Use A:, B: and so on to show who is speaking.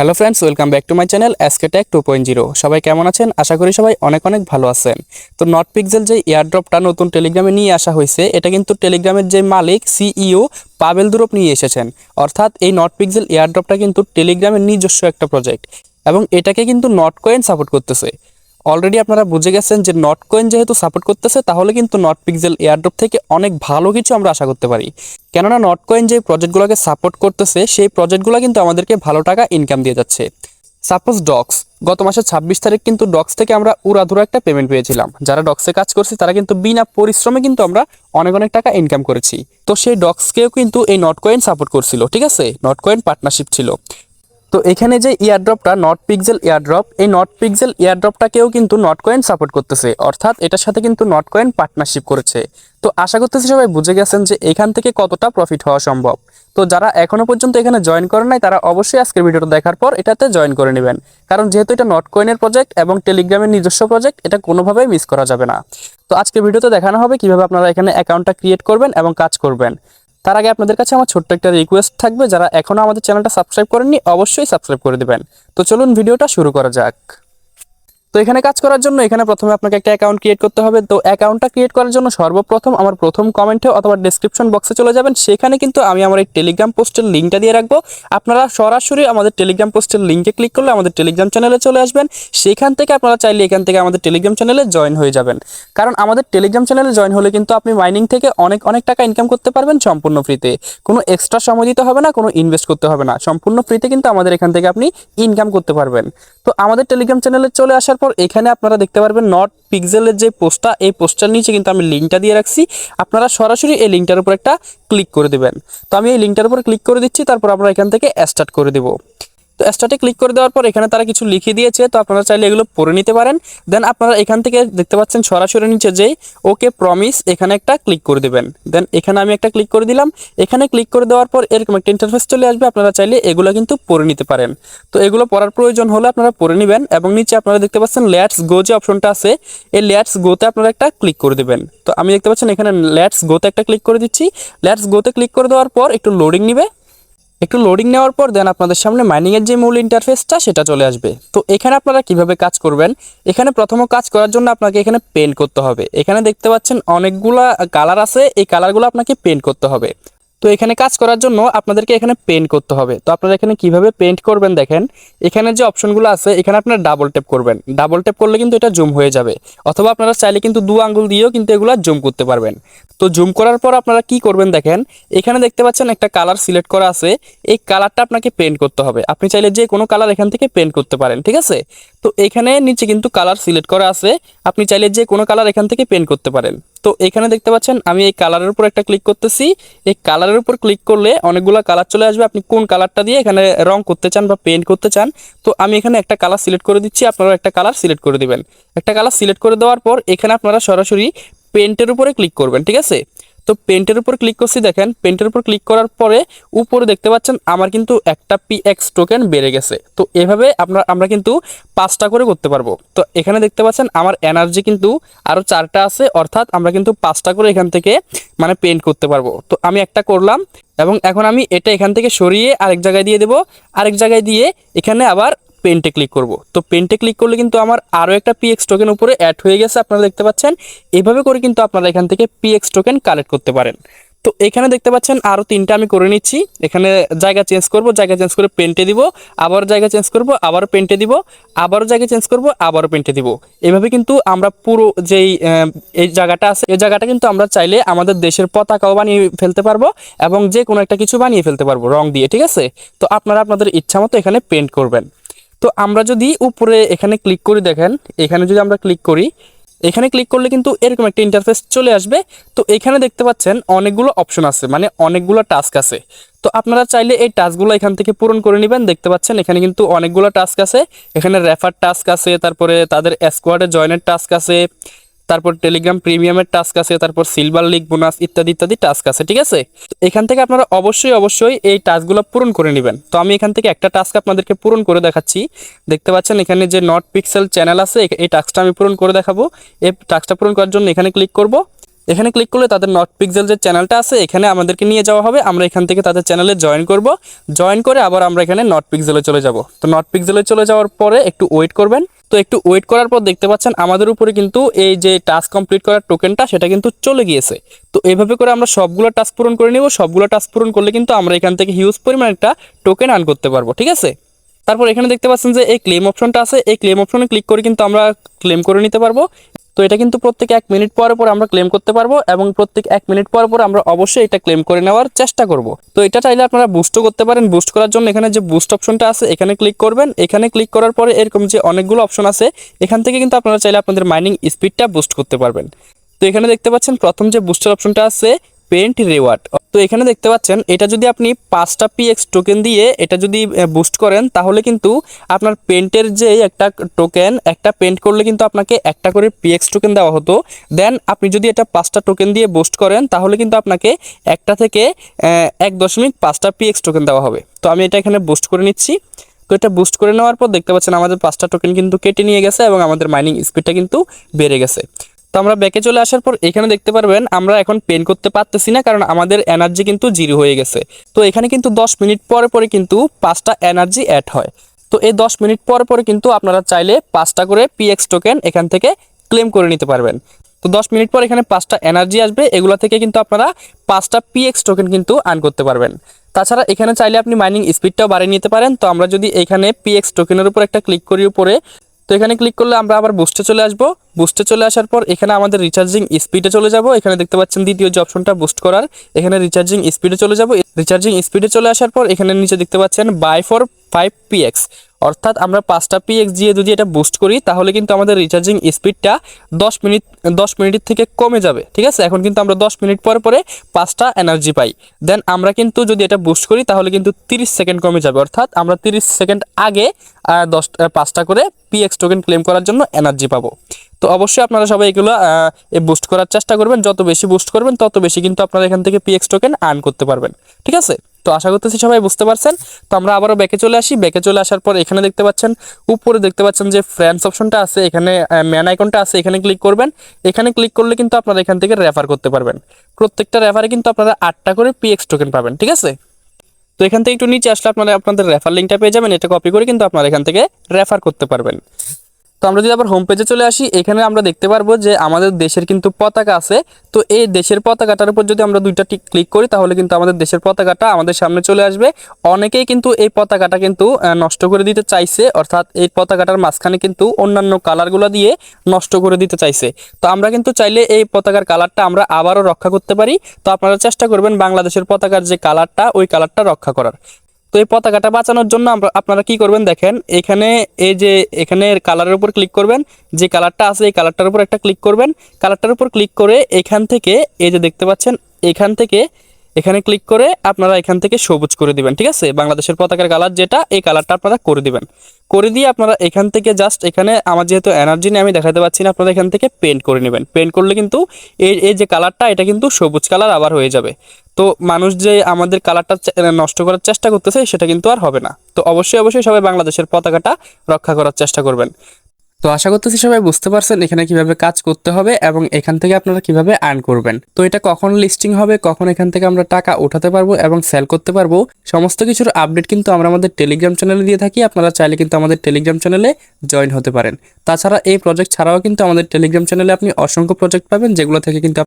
A: Hello friends, welcome back to my channel SK tech to point zero সবাই কেমন আছেন? আশা করি সবাই অনেক অনেক ভালো আছেন। তো নট পিক্সেল যে এয়ারড্রপটা নতুন টেলিগ্রামে নিয়ে আসা হয়েছে, এটা কিন্তু টেলিগ্রামের যে মালিক সিইও পাবেল দুরপ নিয়ে এসেছেন। অর্থাৎ এই নট পিক্সেল এয়ারড্রপটা কিন্তু টেলিগ্রামের নিজস্ব একটা প্রজেক্ট এবং এটাকে কিন্তু নট কয়েন সাপোর্ট করতেছে। অলরেডি আপনারা বুঝে গেছেন যে নট কয়েন যেহেতু সাপোর্ট করতেছে, তাহলে কিন্তু নট পিক্সেল এয়ারড্রপ থেকে অনেক ভালো কিছু আমরা আশা করতে পারি। কেননা নট কয়েন যে প্রজেক্টগুলোকে সাপোর্ট করতেছে, সেই প্রজেক্টগুলো কিন্তু আমাদেরকে ভালো টাকা ইনকাম দিয়ে যাচ্ছে। সাপোজ ডক্স গত মাসের ছাব্বিশ তারিখ কিন্তু ডক্স থেকে আমরা উড়াধুরা একটা পেমেন্ট পেয়েছিলাম। যারা ডক্সে কাজ করছে, তারা কিন্তু বিনা পরিশ্রমে কিন্তু আমরা অনেক অনেক টাকা ইনকাম করেছি। তো সেই ডক্সকেও কিন্তু এই নট কয়েন সাপোর্ট করছিল, ঠিক আছে? নট কয়েন পার্টনারশিপ ছিল। তো এখানে যে ইয়ারড্রপটা নট পিক্সেল ইয়ারড্রপ এই নট পিক্সেল ইয়ারড্রপটাকেও কিন্তু নট কয়েন সাপোর্ট করতেছে। অর্থাৎ এটার সাথে কিন্তু নট কয়েন পার্টনারশিপ করেছে। তো আশা করতেছি সবাই বুঝে গেছেন যে এখান থেকে কতটা প্রফিট হওয়া সম্ভব। তো যারা এখনও পর্যন্ত এখানে জয়েন করেন নাই, তারা অবশ্যই আজকের ভিডিওটা দেখার পর এটাতে জয়েন করে নেবেন। কারণ যেহেতু এটা নট কয়েনের প্রজেক্ট এবং টেলিগ্রামের নিজস্ব প্রজেক্ট এটা কোনোভাবেই মিস করা যাবে না। তো আজকের ভিডিওতে দেখানো হবে কীভাবে আপনারা এখানে অ্যাকাউন্টটা ক্রিয়েট করবেন এবং কাজ করবেন। তার আগে আপনাদের কাছে আমার ছোট্ট একটা রিকোয়েস্ট থাকবে, যারা এখনও আমাদের চ্যানেলটা সাবস্ক্রাইব করেননি, অবশ্যই সাবস্ক্রাইব করে দেবেন। তো চলুন ভিডিওটা শুরু করা যাক। তো এখানে কাজ করার জন্য এখানে প্রথমে আপনাকে একটা অ্যাকাউন্ট ক্রিয়েট করতে হবে। তো অ্যাকাউন্টটা ক্রিয়েট করার জন্য সর্বপ্রথম আমার প্রথম কমেন্টে অথবা ডেসক্রিপশন বক্সে চলে যাবেন। সেখানে কিন্তু আমি আমার এই টেলিগ্রাম পোস্টের লিঙ্কটা দিয়ে রাখব। আপনারা সরাসরি আমাদের টেলিগ্রাম পোস্টের লিঙ্কে ক্লিক করলে আমাদের টেলিগ্রাম চ্যানেলে চলে আসবেন। সেখান থেকে আপনারা চাইলে এখান থেকে আমাদের টেলিগ্রাম চ্যানেলে জয়েন হয়ে যাবেন। কারণ আমাদের টেলিগ্রাম চ্যানেলে জয়েন হলে কিন্তু আপনি মাইনিং থেকে অনেক অনেক টাকা ইনকাম করতে পারবেন সম্পূর্ণ ফ্রিতে কোনো এক্সট্রা সময় দিতে হবে না, কোনো ইনভেস্ট করতে হবে না। সম্পূর্ণ ফ্রিতে কিন্তু আমাদের এখান থেকে আপনি ইনকাম করতে পারবেন। তো আমাদের টেলিগ্রাম চ্যানেলে চলে আসার পর এখানে আপনারা দেখতে পারবেন নট পিক্সেলের যে পোস্টটা এই পোস্টার নিচে কিন্তু আমি লিঙ্কটা দিয়ে রাখছি। আপনারা সরাসরি এই লিঙ্কটার উপর একটা ক্লিক করে দেবেন। তো আমি এই লিঙ্কটার উপর ক্লিক করে দিচ্ছি, তারপর আমরা এখান থেকে স্টার্ট করে দেবো। তো স্টার্টে ক্লিক করে দেওয়ার পর এখানে তারা কিছু লিখে দিয়েছে, তো আপনারা চাইলে এগুলো পড়ে নিতে পারেন। দেন আপনারা এখান থেকে দেখতে পাচ্ছেন সরাসরি নিচে যেই ওকে প্রমিস এখানে একটা ক্লিক করে দেবেন। দেন এখানে আমি একটা ক্লিক করে দিলাম। এখানে ক্লিক করে দেওয়ার পর এরকম একটা ইন্টারফেস চলে আসবে, আপনারা চাইলে এগুলো কিন্তু পড়ে নিতে পারেন। তো এগুলো পড়ার প্রয়োজন হলে আপনারা পড়ে নেবেন এবং নিচে আপনারা দেখতে পাচ্ছেন লেটস গো যে অপশনটা আছে, এই লেটস গোতে আপনারা একটা ক্লিক করে দেবেন। তো আমি দেখতে পাচ্ছেন এখানে লেটস গোতে একটা ক্লিক করে দিচ্ছি। লেটস গোতে ক্লিক করে দেওয়ার পর একটু লোডিং নিবে। একটু লোডিং নেওয়ার পর দেন আপনাদের সামনে মাইনিংয়ের যে মূল ইন্টারফেসটা সেটা চলে আসবে। তো এখানে আপনারা কীভাবে কাজ করবেন? এখানে প্রথম কাজ করার জন্য আপনাকে এখানে পেন্ট করতে হবে। এখানে দেখতে পাচ্ছেন অনেকগুলা কালার আছে। এই কালারগুলো আপনাকে পেন্ট করতে হবে। তো এখানে কাজ করার জন্য আপনাদেরকে এখানে পেন্ট করতে হবে। তো আপনারা এখানে কীভাবে পেন্ট করবেন দেখেন, এখানে যে অপশনগুলো আছে, এখানে আপনারা ডাবল ট্যাপ করবেন। ডাবল ট্যাপ করলে কিন্তু এটা জুম হয়ে যাবে। অথবা আপনারা চাইলে কিন্তু দু আঙ্গুল দিয়েও কিন্তু এগুলো জুম করতে পারবেন। তো জুম করার পর আপনারা কি করবেন দেখেন, এখানে দেখতে পাচ্ছেন একটা কালার সিলেক্ট করা আছে। এই কালারটা আপনাকে পেন্ট করতে হবে। আপনি চাইলে যে কোনো কালার এখান থেকে পেন্ট করতে পারেন, ঠিক আছে? তো এখানে নিচে কিন্তু কালার সিলেক্ট করা আছে। আপনি চাইলে যে কোনো কালার এখান থেকে পেন্ট করতে পারেন। তো এখানে দেখতে পাচ্ছেন, আমি এই কালারের উপর একটা ক্লিক করতেছি। এই কালারের উপর ক্লিক করলে অনেকগুলো কালার চলে আসবে। আপনি কোন কালারটা দিয়ে এখানে রং করতে চান বা পেন্ট করতে চান, তো আমি এখানে একটা কালার সিলেক্ট করে দিচ্ছি। আপনারা একটা কালার সিলেক্ট করে দিবেন। একটা কালার সিলেক্ট করে দেওয়ার পর এখানে আপনারা সরাসরি পেন্টের উপরে ক্লিক করবেন, ঠিক আছে? তো পেন্টের উপর ক্লিক করছি, দেখেন পেন্টের উপর ক্লিক করার পরে উপরে দেখতে পাচ্ছেন আমার কিন্তু একটা পি এক্স টোকেন বেড়ে গেছে। তো এভাবে আপনার, আমরা কিন্তু পাঁচটা করে করতে পারব। তো এখানে দেখতে পাচ্ছেন আমার এনার্জি কিন্তু আরও চারটা আছে, অর্থাৎ আমরা কিন্তু পাঁচটা করে এখান থেকে মানে পেন্ট করতে পারব। তো আমি একটা করলাম এবং এখন আমি এটা এখান থেকে সরিয়ে আরেক জায়গায় দিয়ে দেবো। আরেক জায়গায় দিয়ে এখানে আবার পেন্টে ক্লিক করব। তো পেন্টে ক্লিক করলে কিন্তু আমার আরও একটা পিএক্স টোকেন উপরে অ্যাড হয়ে গেছে, আপনারা দেখতে পাচ্ছেন। এভাবে করে কিন্তু আপনারা এখান থেকে পিএক্স টোকেন কালেক্ট করতে পারেন। তো এখানে দেখতে পাচ্ছেন আরও তিনটা আমি করে নিচ্ছি। এখানে জায়গা চেঞ্জ করব, জায়গা চেঞ্জ করে পেন্টে দিব, আবার জায়গা চেঞ্জ করব আবারও পেন্টে দিব, আবারও জায়গা চেঞ্জ করব, আবারও পেন্টে দিব। এভাবে কিন্তু আমরা পুরো যেই এই জায়গাটা আছে, এই জায়গাটা কিন্তু আমরা চাইলে আমাদের দেশের পতাকাও বানিয়ে ফেলতে পারব এবং যে কোনো একটা কিছু বানিয়ে ফেলতে পারব রং দিয়ে, ঠিক আছে? তো আপনারা আপনাদের ইচ্ছা মতো এখানে পেন্ট করবেন। তো আমরা যদি উপরে এখানে ক্লিক করি দেখেন, এখানে যদি আমরা ক্লিক করি, এখানে ক্লিক করলে কিন্তু এরকম একটা ইন্টারফেস চলে আসবে। তো এখানে দেখতে পাচ্ছেন অনেকগুলো অপশন আছে মানে অনেকগুলো টাস্ক আছে। তো আপনারা চাইলে এই টাস্কগুলো এখান থেকে পূরণ করে নেবেন। দেখতে পাচ্ছেন এখানে কিন্তু অনেকগুলো টাস্ক আছে। এখানে রেফার টাস্ক আছে, তারপরে তাদের স্কোয়াডে জয়েনের টাস্ক আছে। তারপর টেলিগ্রাম প্রিমিয়ামের টাস্ক আছে, তারপর সিলভার লিগ বোনাস ইত্যাদি ইত্যাদি টাস্ক আছে, ঠিক আছে? এখান থেকে আপনারা অবশ্যই অবশ্যই এই টাস্কগুলো পূরণ করে নেবেন। তো আমি এখান থেকে একটা টাস্ক আপনাদেরকে পূরণ করে দেখাচ্ছি। দেখতে পাচ্ছেন এখানে যে নট পিক্সেল চ্যানেল আছে এই টাস্কটা আমি পূরণ করে দেখাবো। এই টাস্কটা পূরণ করার জন্য এখানে ক্লিক করব। এখানে ক্লিক করলে তাদের নট পিক্সেল যে চ্যানেলটা আছে, এখানে আমাদেরকে নিয়ে যাওয়া হবে। আমরা এখান থেকে তাদের চ্যানেলে জয়েন করব। জয়েন করে আবার আমরা এখানে নট পিক্সেলে চলে যাব। তো নট পিক্সেলে চলে যাওয়ার পরে একটু ওয়েট করবেন। তো একটু ওয়েট করার পর দেখতে পাচ্ছেন আমাদের উপরে কিন্তু এই যে টাস্ক কমপ্লিট করার টোকেনটা সেটা কিন্তু চলে গিয়েছে। তো এভাবে করে আমরা সবগুলো টাস্ক পূরণ করে নেব। সবগুলো টাস্ক পূরণ করলে কিন্তু আমরা এখান থেকে হিউজ পরিমাণ একটা টোকেন আর্ন করতে পারব, ঠিক আছে? তারপর এখানে দেখতে পাচ্ছেন যে এই ক্লেম অপশনটা আছে। এই ক্লেম অপশনে ক্লিক করে কিন্তু আমরা ক্লেম করে নিতে পারব। তো এটা কিন্তু প্রত্যেক এক মিনিট পর পর আমরা ক্লেম করতে পারব এবং প্রত্যেক এক মিনিট পর পর আমরা অবশ্যই এটা ক্লেম করে নেওয়ার চেষ্টা করব। তো এটা চাইলে আপনারা বুস্টও করতে পারেন। বুস্ট করার জন্য এখানে যে বুস্ট অপশনটা আছে, এখানে ক্লিক করবেন। এখানে ক্লিক করার পরে এরকম যে অনেকগুলো অপশন আছে, এখান থেকে কিন্তু আপনারা চাইলে আপনাদের মাইনিং স্পিডটা বুস্ট করতে পারবেন। তো এখানে দেখতে পাচ্ছেন প্রথম যে বুস্টার অপশনটা আছে পেন্ট রিওয়ার্ড। তো এখানে দেখতে পাচ্ছেন, এটা যদি আপনি পাঁচটা পিএক্স টোকেন দিয়ে এটা যদি বুস্ট করেন, তাহলে কিন্তু আপনার পেন্টের যে একটা টোকেন একটা পেন্ট করলে কিন্তু আপনাকে একটা করে পিএক্স টোকেন দেওয়া হতো। দেন আপনি যদি এটা পাঁচটা টোকেন দিয়ে বুস্ট করেন, তাহলে কিন্তু আপনাকে একটা থেকে এক দশমিক পাঁচটা পিএক্স টোকেন দেওয়া হবে। তো আমি এটা এখানে বুস্ট করে নিচ্ছি। তো এটা বুস্ট করে নেওয়ার পর দেখতে পাচ্ছেন, আমাদের পাঁচটা টোকেন কিন্তু কেটে নিয়ে গেছে এবং আমাদের মাইনিং স্পিডটা কিন্তু বেড়ে গেছে। তো আমরা ব্যাকে চলে আসার পর এখানে দেখতে পারবেন, আমরা এখন পেন করতে পারতেছি না কারণ আমাদের এনার্জি কিন্তু জিরো হয়ে গেছে। তো এখানে কিন্তু দশ মিনিট পরে পরে কিন্তু পাঁচটা এনার্জি অ্যাড হয়। তো এই দশ মিনিট পর পরে কিন্তু আপনারা চাইলে পাঁচটা করে পিএক্স টোকেন এখান থেকে ক্লেম করে নিতে পারবেন। তো দশ মিনিট পর এখানে পাঁচটা এনার্জি আসবে, এগুলো থেকে কিন্তু আপনারা পাঁচটা পিএক্স টোকেন কিন্তু আর্ন করতে পারবেন। তাছাড়া এখানে চাইলে আপনি মাইনিং স্পিডটাও বাড়িয়ে নিতে পারেন। তো আমরা যদি এখানে পিএক্স টোকেনের উপর একটা ক্লিক করি উপরে তো এখানে ক্লিক করলে আমরা আবার বুস্টে চলে আসব। বুস্টে চলে আসার পর এখানে আমাদের রিচার্জিং স্পিডে চলে যাব। এখানে দেখতে পাচ্ছেন দ্বিতীয় যে অপশনটা বুস্ট করার, এখানে রিচার্জিং স্পিডে চলে যাব। রিচার্জিং স্পিডে চলে আসার পর এখানে নিচে দেখতে পাচ্ছেন বাই ফর ফাইভ পিএক্স অর্থাৎ আমরা পাঁচটা পিএক্স দিয়ে যদি এটা বুস্ট করি, তাহলে কিন্তু আমাদের রিচার্জিং স্পিডটা দশ মিনিট দশ মিনিটের থেকে কমে যাবে, ঠিক আছে? এখন কিন্তু আমরা দশ মিনিট পরে পরে পাঁচটা এনার্জি পাই। দেন আমরা কিন্তু যদি এটা বুস্ট করি, তাহলে কিন্তু তিরিশ সেকেন্ড কমে যাবে। অর্থাৎ আমরা তিরিশ সেকেন্ড আগে দশ পাঁচটা করে পিএক্স টোকেন ক্লেম করার জন্য এনার্জি পাবো। তো অবশ্যই আপনারা সবাই এগুলো বুস্ট করার চেষ্টা করবেন। যত বেশি বুস্ট করবেন, তত বেশি কিন্তু আপনারা এখান থেকে পিএক্স টোকেন আর্ন করতে পারবেন, ঠিক আছে? তো আশা করতেছি সবাই বুঝতে পারছেন। তো আমরা আবারও ব্যাকে চলে আসি। ব্যাকে চলে আসার পর এখানে দেখতে পাচ্ছেন, উপরে দেখতে পাচ্ছেন যে ফ্রেন্ডস অপশনটা আছে, এখানে ম্যান আইকনটা আছে, এখানে ক্লিক করবেন। এখানে ক্লিক করলে কিন্তু আপনারা এখান থেকে রেফার করতে পারবেন। প্রত্যেকটা রেফারে কিন্তু আপনারা আটটা করে পিএক্স টোকেন পাবেন, ঠিক আছে? তো এখান থেকে একটু নিচে আসলে আপনারা আপনাদের রেফার লিঙ্কটা পেয়ে যাবেন। এটা কপি করে কিন্তু আপনারা এখান থেকে রেফার করতে পারবেন। তো আমরা যদি আবার হোম পেজে চলে আসি, এখানে আমরা দেখতে পারব যে আমাদের দেশের কিন্তু পতাকা আছে। তো এই দেশের পতাকাটার উপর যদি আমরা দুইটা টিক ক্লিক করি, তাহলে কিন্তু আমাদের দেশের পতাকাটা আমাদের সামনে চলে আসবে। অনেকেই কিন্তু এই পতাকাটা কিন্তু নষ্ট করে দিতে চাইছে, অর্থাৎ এই পতাকাটার মাঝখানে কিন্তু অন্যান্য কালারগুলো দিয়ে নষ্ট করে দিতে চাইছে। তো আমরা কিন্তু চাইলে এই পতাকার কালারটা আমরা আবারও রক্ষা করতে পারি। তো আপনারা চেষ্টা করবেন বাংলাদেশের পতাকার যে কালারটা ওই কালারটা রক্ষা করার। তো এই পতাকাটা বাঁচানোর জন্য আপনারা কি করবেন দেখেন, এখানে এই যে এখানে কালারের উপর ক্লিক করবেন, যে কালারটা আছে এই কালারটার উপর একটা ক্লিক করবেন কালারটার উপর ক্লিক করে এখান থেকে, এই যে দেখতে পাচ্ছেন, এখান থেকে, এখানে ক্লিক করে আপনারা এখান থেকে সবুজ করে দিবেন, ঠিক আছে? বাংলাদেশের পতাকার কালার যেটা, এই কালারটা আপনারা করে দিবেন। করে দিয়ে আপনারা এখান থেকে জাস্ট এখানে আমার যেহেতু এনার্জি নিয়ে আমি দেখাতে পাচ্ছি না, আপনারা এখান থেকে পেন্ট করে নেবেন। পেন্ট করলে কিন্তু এই এই যে কালারটা এটা কিন্তু সবুজ কালার আবার হয়ে যাবে। তো মানুষ যে আমাদের কালারটা নষ্ট করার চেষ্টা করতেছে, সেটা কিন্তু আর হবে না। তো অবশ্যই অবশ্যই সবাই বাংলাদেশের পতাকাটা রক্ষা করার চেষ্টা করবেন। তো আশা করতেছি সবাই বুঝতে পারছেন এখানে কীভাবে কাজ করতে হবে এবং এখান থেকে আপনারা কীভাবে আর্ন করবেন। তো এটা কখন লিস্টিং হবে, কখন এখান থেকে আমরা টাকা উঠাতে পারব এবং সেল করতে পারব, সমস্ত কিছুর আপডেট কিন্তু আমরা আমাদের টেলিগ্রাম চ্যানেলে দিয়ে থাকি। আপনারা চাইলে কিন্তু আমাদের টেলিগ্রাম চ্যানেলে জয়েন হতে পারেন। তাছাড়া এই প্রজেক্ট ছাড়াও কিন্তু আমাদের টেলিগ্রাম চ্যানেলে আপনি অসংখ্য প্রজেক্ট পাবেন, যেগুলো থেকে কিন্তু